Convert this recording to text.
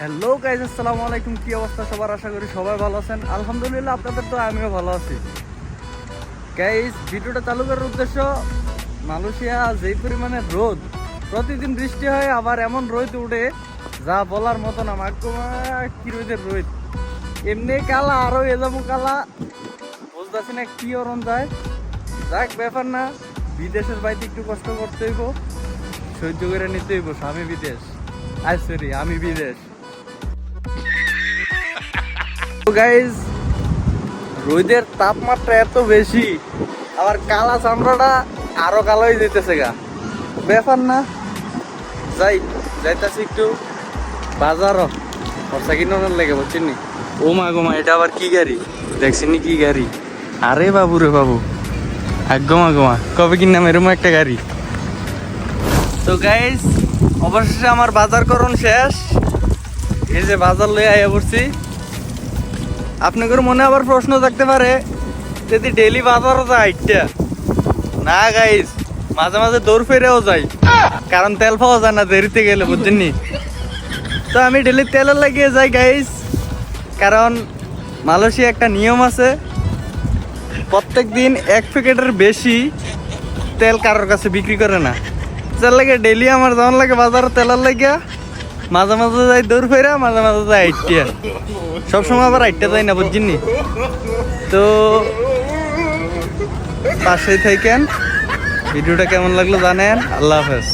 Hello guys আসসালামু আলাইকুম। কি অবস্থা সবার? আশা করি সবাই ভালো আছেন। আলহামদুলিল্লাহ, আপনাদের তো আমিও ভালো আছি। গাইজ ভিডিওটা চালু করার উদ্দেশ্য, মালয়েশিয়া যেই পরিমাণে রোদ, প্রতিদিন বৃষ্টি হয়, আবার এমন রোদ উঠে, যা বলার মতো না। মাকুমা কি রোদের রোদ? এমনি কালা, আরও এ যাব কালা। বুঝতেছি না কি অরণ যায়। যাক, ব্যাপার না। বিদেশের বাড়িতে একটু কষ্ট করতে হইব। সহ্য করে নিতে হইব, স্বামী বিদেশ। আই সরি আমি বিদেশ। গাইজ রোদের তাপমাত্রা এত বেশি, আবার কালা চামড়াটা আরও কালো হয়ে যেতেছে গা। ব্যাপার না। যাই, যাইতাছি একটু বাজারও। খরচা কিনানোর লেগে, বুঝছেন নি? ও মা গো মা, এটা আবার কি গাড়ি? দেখছি দেখছেন কি গাড়ি? আরে বাবু রে বাবু। আগমা গমা কবে কিনলাম এরকম একটা গাড়ি? তো গাইজ অবশেষে আমার বাজার করণ শেষ। এই যে বাজার লয়ে আইয়া পড়ছি। আপনাদের মনে আবার প্রশ্ন থাকতে পারে, যদি ডেলি বাজারও যায় এটা না গাইজ মাঝে মাঝে দৌড় ফেরেও যাই কারণ তেল পাওয়া যায় না, দেরিতে গেলে বুঝছেননি তো আমি ডেলি তেলের লাগিয়ে যাই গাইজ কারণ মালয়েশিয়া একটা নিয়ম আছে, প্রত্যেক দিন এক প্যাকেটের বেশি তেল কারোর কাছে বিক্রি করে না। তেল লাগে ডেলি আমার যেমন লাগে বাজারে তেলের লাগে মাঝে মাঝে যাই দৌড় ফেরা, মাঝে মাঝে যাই আইটিয়া। সবসময় আবার আইটটা যাই না বুঝছিনি তো পাশেই থাকেন। ভিডিওটা কেমন লাগল জানেন? আল্লাহ হাফেজ।